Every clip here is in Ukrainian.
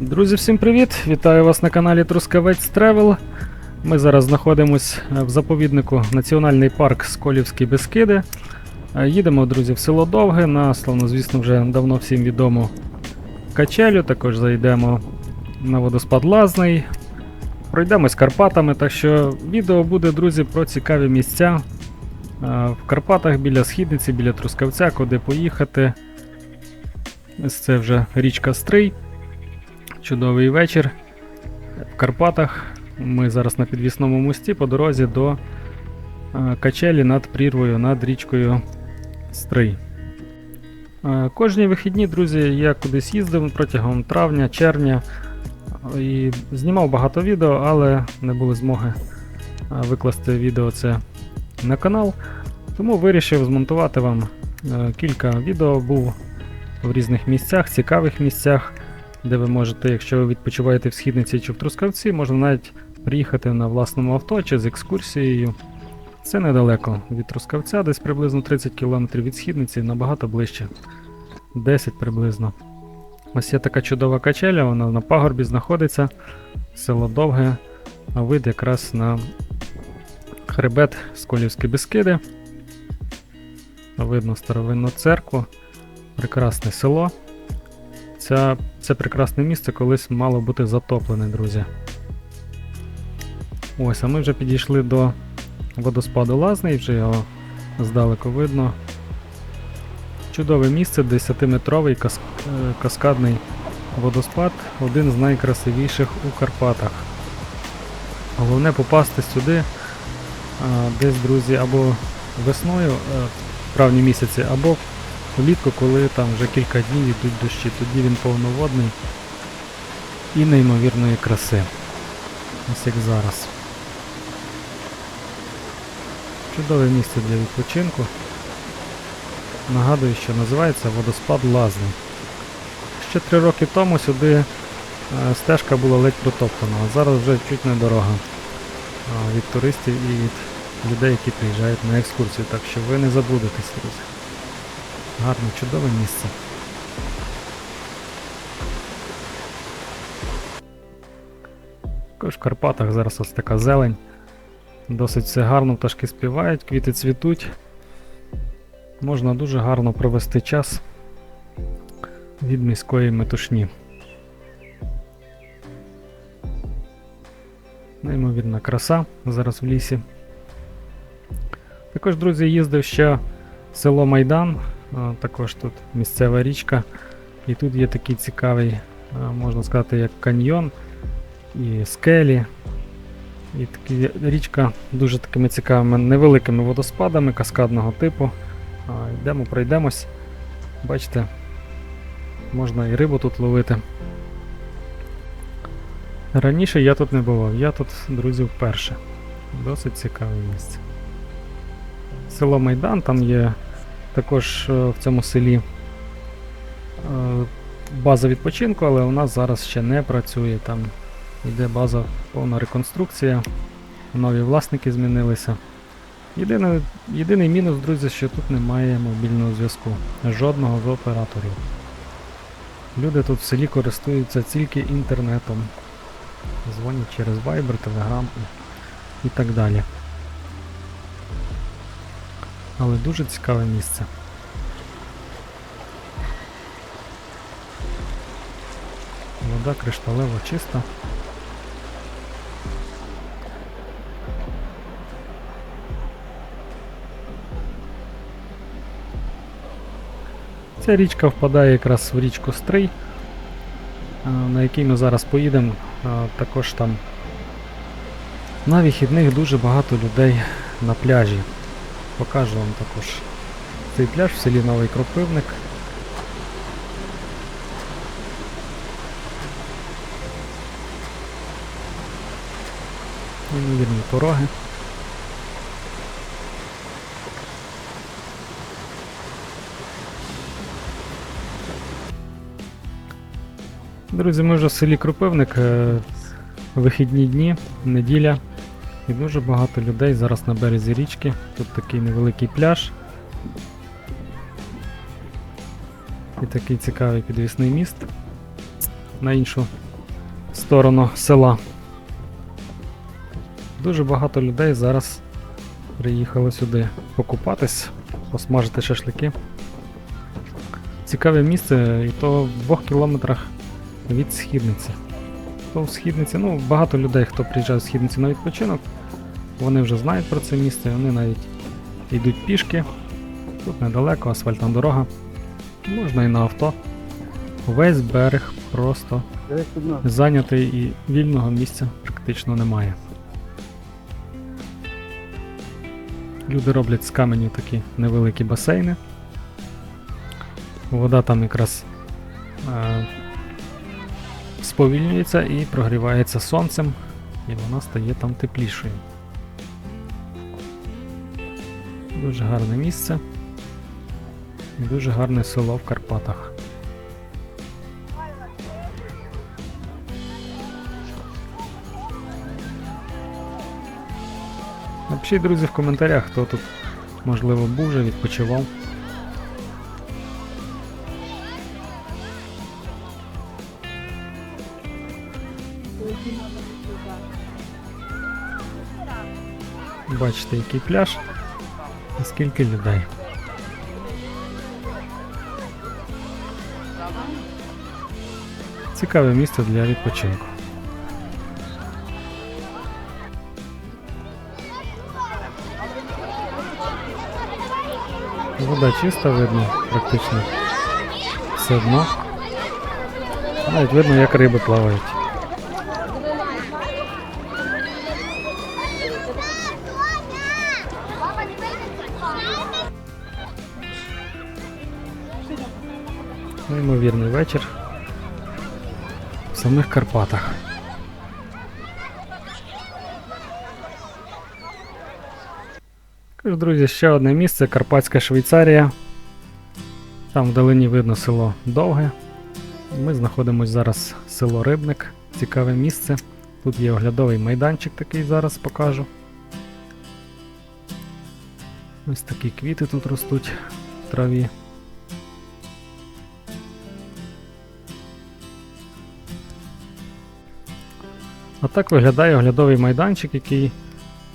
Друзі, всім привіт! Вітаю вас на каналі Трускавець Тревел. Ми зараз знаходимось в заповіднику Національний парк Сколівські Бескиди. Е, Їдемо, друзі, в село Довге на славнозвісно вже давно всім відому качелю. Також зайдемо на водоспад Лазний. Пройдемось Карпатами, так що відео буде, друзі, про цікаві місця е, в Карпатах біля Східниці, біля Трускавця, куди поїхати. Ось це вже річка Стрий. Чудовий вечір в Карпатах. Ми зараз на підвісному мості по дорозі до е, качелі над прірвою, над річкою Стрий. Е, Кожні вихідні, друзі, я кудись їздив протягом травня, червня е, і знімав багато відео, але не було змоги викласти відео це на канал. Тому вирішив змонтувати вам кілька відео. Був в різних місцях, цікавих місцях де ви можете, якщо ви відпочиваєте в східниці чи в Трускавці, можна навіть приїхати на власному авто чи з екскурсією. Це недалеко від Трускавця, десь приблизно 30 км від східниці, набагато ближче. 10 приблизно. Ось є така чудова качеля, вона на пагорбі знаходиться, село Довге, а вид якраз на хребет Сколівські Бескиди. Видно старовинну церкву, прекрасне село. Ця, це прекрасне місце колись мало бути затоплене, друзі. Ось, а ми вже підійшли до водоспаду Лазний, вже його здалеку видно. Чудове місце, 10-метровий кас- е, каскадний водоспад, один з найкрасивіших у Карпатах. Головне попасти сюди а, десь, друзі, або весною, е, в травні місяці, або влітку, коли там вже кілька днів йдуть дощі, тоді він повноводний і неймовірної краси. Ось як зараз. Чудове місце для відпочинку. Нагадую, що називається водоспад Лазний. Ще три роки тому сюди е, стежка була ледь протоптана, а зараз вже чуть не дорога від туристів і від людей, які приїжджають на екскурсію. Так що ви не заблудитесь, друзі. Гарне, чудове місце. Також в Карпатах зараз ось така зелень. Досить все гарно, пташки співають, квіти цвітуть. Можна дуже гарно провести час від міської метушні. Неймовірна краса зараз в лісі. Також, друзі, їздив ще в село Майдан. Також тут місцева річка. І тут є такий цікавий, можна сказати, як каньйон і скелі. І такі, річка дуже такими цікавими невеликими водоспадами каскадного типу. Йдемо, пройдемось. Бачите, можна і рибу тут ловити. Раніше я тут не бував, я тут, друзі, вперше. Досить цікаве місце. Село Майдан, там є також е, в цьому селі е, база відпочинку, але у нас зараз ще не працює. Там йде база повна реконструкція, нові власники змінилися. Єдине, єдиний мінус, друзі, що тут немає мобільного зв'язку. Жодного з операторів. Люди тут в селі користуються тільки інтернетом. Дзвонять через Viber, Telegram і- і так далі. Але дуже цікаве місце. Вода кришталево чиста. Ця річка впадає якраз в річку Стрий, на якій ми зараз поїдемо. Також там на вихідних дуже багато людей на пляжі. Покажу вам також цей пляж в селі Новий Кропивник. Неймовірні пороги. Друзі, ми вже в селі Кропивник, е, вихідні дні, неділя. І дуже багато людей зараз на березі річки. Тут такий невеликий пляж. І такий цікавий підвісний міст на іншу сторону села. Дуже багато людей зараз приїхали сюди покупатись, посмажити шашлики. Цікаве місце, і то в двох кілометрах від східниці. То в східниці, ну, багато людей, хто приїжджає в східниці на відпочинок, вони вже знають про це місце, вони навіть йдуть пішки. Тут недалеко, асфальтна дорога. Можна і на авто. Весь берег просто зайнятий і вільного місця практично немає. Люди роблять з каменю такі невеликі басейни. Вода там якраз е, сповільнюється і прогрівається сонцем, і вона стає там теплішою. Дуже гарне місце. Дуже гарне село в Карпатах. Напишіть, друзі, в коментарях, хто тут, можливо, був вже, відпочивав. Бачите, який пляж і скільки людей. Цікаве місце для відпочинку. Вода чиста видно, практично все дно. Навіть видно, як риби плавають. Неймовірний вечір в самих Карпатах. Друзі, ще одне місце Карпатська Швейцарія. Там вдалині видно село Довге. Ми знаходимося зараз село Рибник, цікаве місце. Тут є оглядовий майданчик такий зараз покажу. Ось такі квіти тут ростуть в траві. А так виглядає оглядовий майданчик, який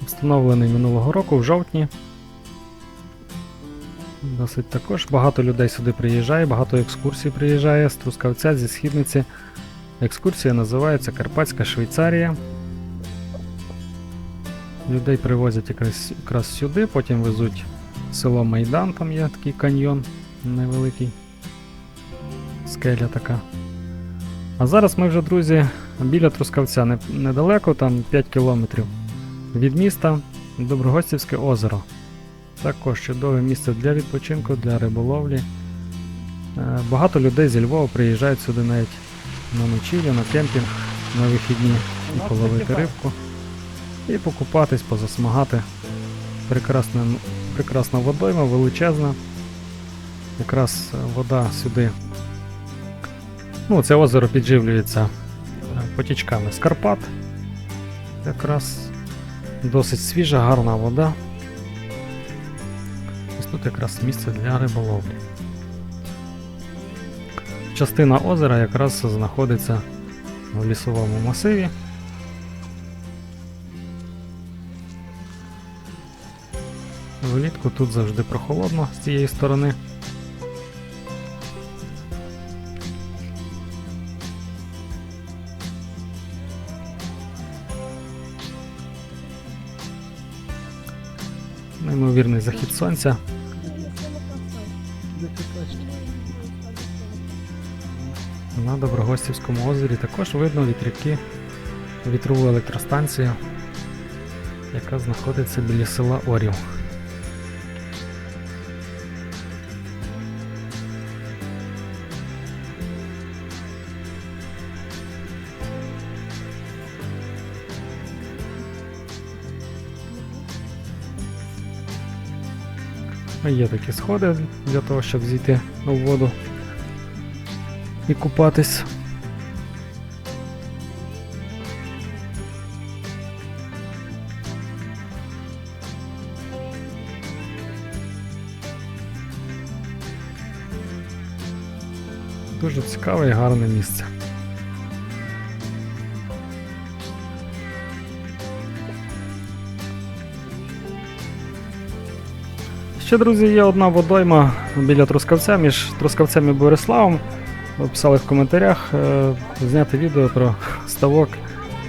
встановлений минулого року в жовтні. Досить також багато людей сюди приїжджає, багато екскурсій приїжджає з Трускавця, зі східниці. Екскурсія називається Карпатська Швейцарія. Людей привозять якраз, якраз сюди, потім везуть в село Майдан, там є такий каньйон невеликий. Скеля така. А зараз ми вже, друзі, біля Трускавця, недалеко, там 5 кілометрів від міста Доброгостівське озеро. Також чудове місце для відпочинку, для риболовлі. Е, Багато людей зі Львова приїжджають сюди навіть на ночівлю, на кемпінг, на вихідні і половити рибку. І покупатись, позасмагати. Прекрасна, прекрасна водойма, величезна. Якраз е, вода сюди. Ну, це озеро підживлюється потічками з Карпат. Якраз досить свіжа, гарна вода. Ось тут якраз місце для риболовлі. Частина озера якраз знаходиться в лісовому масиві. Влітку тут завжди прохолодно з цієї сторони. Неймовірний захід сонця. На Доброгостівському озері також видно вітряки, вітрову електростанцію, яка знаходиться біля села Орів. Є такі сходи для того, щоб зійти у воду і купатись. Дуже цікаве і гарне місце. Ще, друзі, є одна водойма біля Трускавця між Трускавцем і Бориславом. Писали в коментарях е, зняти відео про ставок,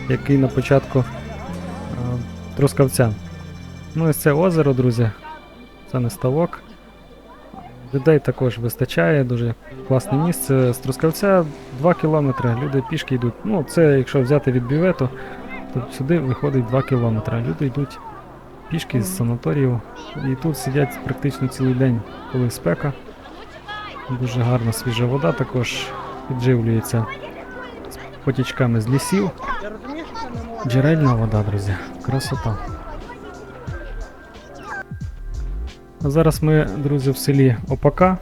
який на початку е, Трускавця. Ну, ось це озеро, друзі. Це не ставок. Людей також вистачає, дуже класне місце. З Трускавця 2 кілометри, люди пішки йдуть. Ну, це якщо взяти від бювету, то сюди виходить 2 кілометри. Люди йдуть пішки з санаторію. І тут сидять практично цілий день, коли спека. Дуже гарна свіжа вода також підживлюється потічками з лісів. Джерельна вода, друзі. Красота. А зараз ми, друзі, в селі Опака.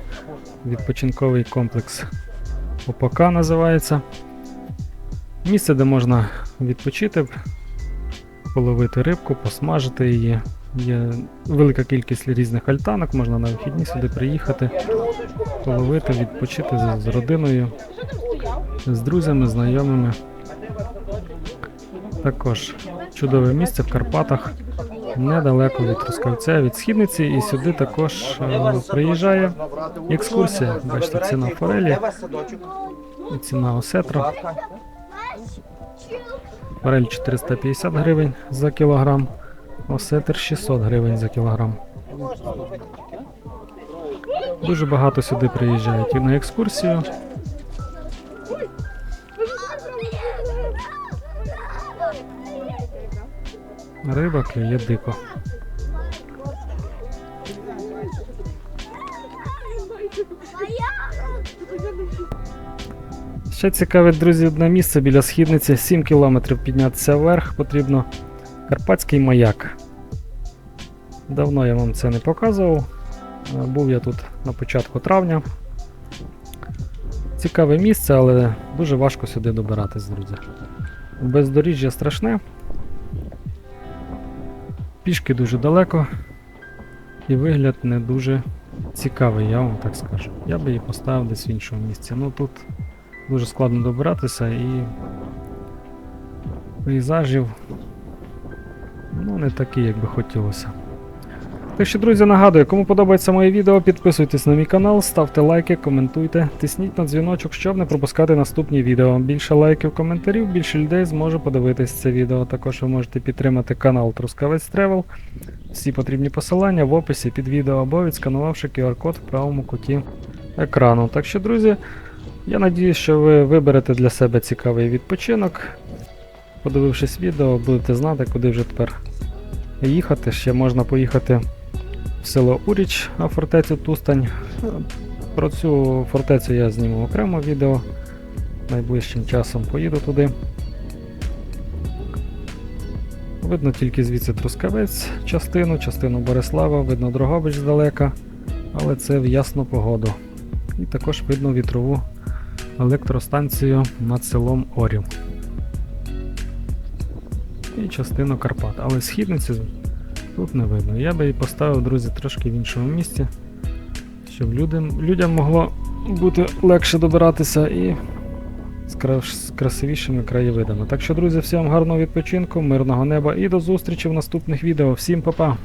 Відпочинковий комплекс Опака називається. Місце, де можна відпочити, половити рибку, посмажити її. Є велика кількість різних альтанок, можна на вихідні сюди приїхати, половити, відпочити з, родиною, з друзями, знайомими. Також чудове місце в Карпатах, недалеко від Трускавця, від східниці, і сюди також е, приїжджає екскурсія. Бачите, ціна форелі ціна осетра. Форель 450 гривень за кілограм, осетр 600 гривень за кілограм. Дуже багато сюди приїжджають і на екскурсію. Риба клює дико. Ще цікаве, друзі, одне місце біля східниці. 7 кілометрів піднятися вверх потрібно. Карпатський маяк. Давно я вам це не показував. Е, Був я тут на початку травня. Цікаве місце, але дуже важко сюди добиратись, друзі. Бездоріжжя страшне. Пішки дуже далеко. І вигляд не дуже цікавий, я вам так скажу. Я би її поставив десь в іншому місці. Ну тут дуже складно добиратися і пейзажів ну, не такі, як би хотілося. Так що, друзі, нагадую, кому подобається моє відео, підписуйтесь на мій канал, ставте лайки, коментуйте, тисніть на дзвіночок, щоб не пропускати наступні відео. Більше лайків, коментарів, більше людей зможе подивитись це відео. Також ви можете підтримати канал Трускавець Тревел. Всі потрібні посилання в описі під відео або відсканувавши QR-код в правому куті екрану. Так що, друзі, я надіюсь, що ви виберете для себе цікавий відпочинок. Подивившись відео, будете знати, куди вже тепер їхати. Ще можна поїхати в село Уріч на фортецю Тустань. Про цю фортецю я зніму окремо відео. Найближчим часом поїду туди. Видно тільки звідси Трускавець частину, частину Борислава, видно Дрогобич здалека, але це в ясну погоду. І також видно вітрову електростанцію над селом Орів. І частину Карпат. Але східниці тут не видно. Я би її поставив, друзі, трошки в іншому місці, щоб людям, людям могло бути легше добиратися і з красивішими краєвидами. Так що, друзі, всім гарного відпочинку, мирного неба і до зустрічі в наступних відео. Всім па-па!